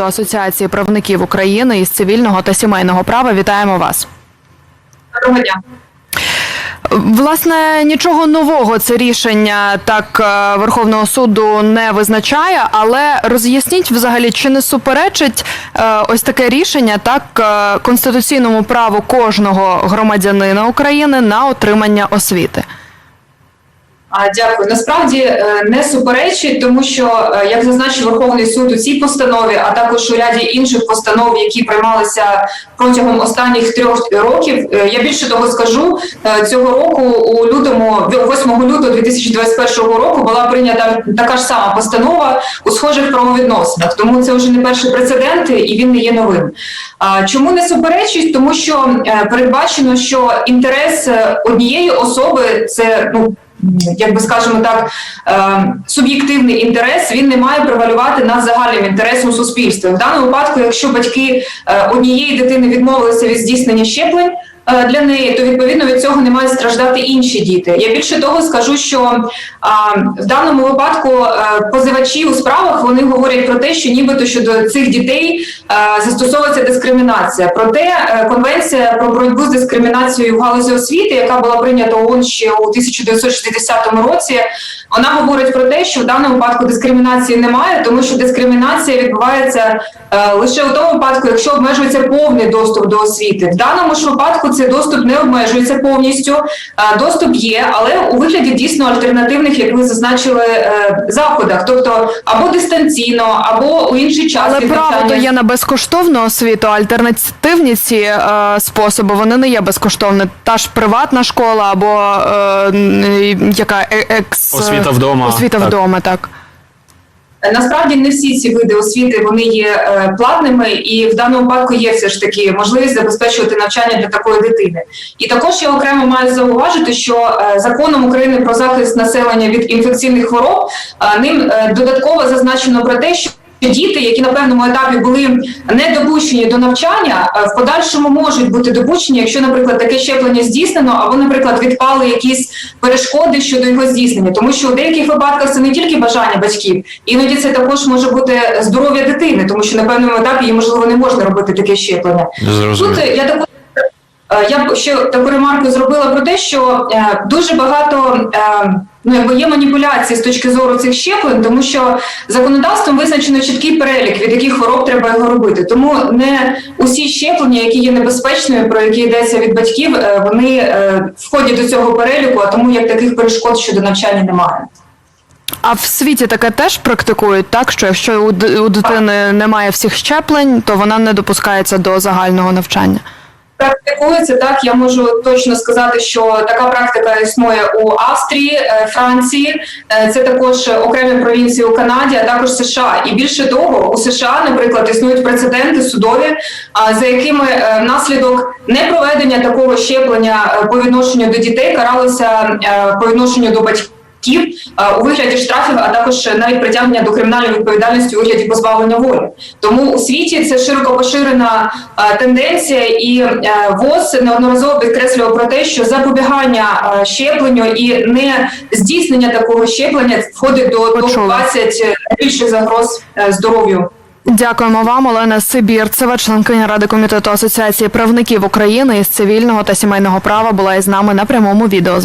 комітету Асоціації правників України із цивільного та сімейного права. Вітаємо вас. Доброго дня. Власне, нічого нового це рішення так е, Верховного суду не визначає, але роз'ясніть взагалі, чи не суперечить е, ось таке рішення так е, конституційному праву кожного громадянина України на отримання освіти. А, Дякую. Насправді е, не суперечить, тому що, е, як зазначив Верховний суд у цій постанові, а також у ряді інших постанов, які приймалися протягом останніх трьох років. е, Я більше того скажу, цього року у лютому, 8 лютого 2021 року, була прийнята така ж сама постанова у схожих правовідносинах. Тому це вже не перший прецедент, і він не є новим. Чому не суперечить? Тому що передбачено, що інтерес однієї особи це ну як би скажемо так, е, суб'єктивний інтерес він не має превалювати над загальним інтересом суспільства. В даному випадку, якщо батьки е, однієї дитини відмовилися від здійснення щеплень. Е, Для неї то відповідно від цього не мають страждати інші діти. Я більше того скажу, що а, в даному випадку е, позивачі у справах вони говорять про те, що нібито щодо цих дітей е, застосовується дискримінація. Проте е, конвенція про боротьбу з дискримінацією в галузі освіти, яка була прийнята ООН ще у 1960 році, вона говорить про те, що в даному випадку дискримінації немає, тому що дискримінація відбувається е, лише у тому випадку, якщо обмежується повний доступ до освіти. В даному ж випадку цей доступ не обмежується повністю. Е, доступ є, але у вигляді дійсно альтернативних, як ви зазначили, е, заходах, тобто або дистанційно, або у інший час. Але право то є на безкоштовну освіту. Альтернативні ці е, способи вони не є безкоштовні. Та ж приватна школа або е, яка е- екс Освіта вдома, Освіта так. вдома, так. Насправді не всі ці види освіти вони є е, платними, і в даному випадку є все ж таки можливість забезпечувати навчання для такої дитини. І також я окремо маю зауважити, що е, законом України про захист населення від інфекційних хвороб е, ним додатково зазначено про те, що Діти, які на певному етапі були не допущені до навчання, е, в подальшому можуть бути допущені, якщо, наприклад, таке щеплення здійснено, або, наприклад, відпали якісь перешкоди щодо його здійснення, тому що у деяких випадках це не тільки бажання батьків, іноді це також може бути здоров'я дитини, тому що на певному етапі їй можливо не можна робити таке щеплення. Тут е, я таку е, я б ще таку ремарку зробила про те, що дуже багато ну якби є маніпуляцій з точки зору цих щеплень, тому що законодавством визначено чіткий перелік, від яких хвороб треба його робити. Тому не усі щеплення, які є небезпечними, про які йдеться від батьків, е, вони е, входять до цього переліку, а тому як таких перешкод щодо навчання немає. А в світі таке теж практикують, так що якщо у дитини немає всіх щеплень, то вона не допускається до загального навчання. Практикується так. Я можу точно сказати, що така практика існує у Австрії, е, Франції. Е, Це також окремі провінції у Канаді, а також США. І більше того, у США, наприклад, існують прецеденти судові, а, за якими е, внаслідок непроведення такого щеплення е, по відношенню до дітей каралося е, по відношенню до батьків. Е, У вигляді штрафів, а також навіть притягнення до кримінальної відповідальності у вигляді позбавлення волі. Тому у світі це широко поширена е, тенденція, і е, ВОЗ неодноразово підкреслював про те, що запобігання щепленню і не здійснення такого щеплення входить до топ Почула. 20 найбільших загроз здоров'ю. Дякуємо вам, Олена Сибірцева, членкиня Ради комітету Асоціації правників України із цивільного та сімейного права, була із нами на прямому відео.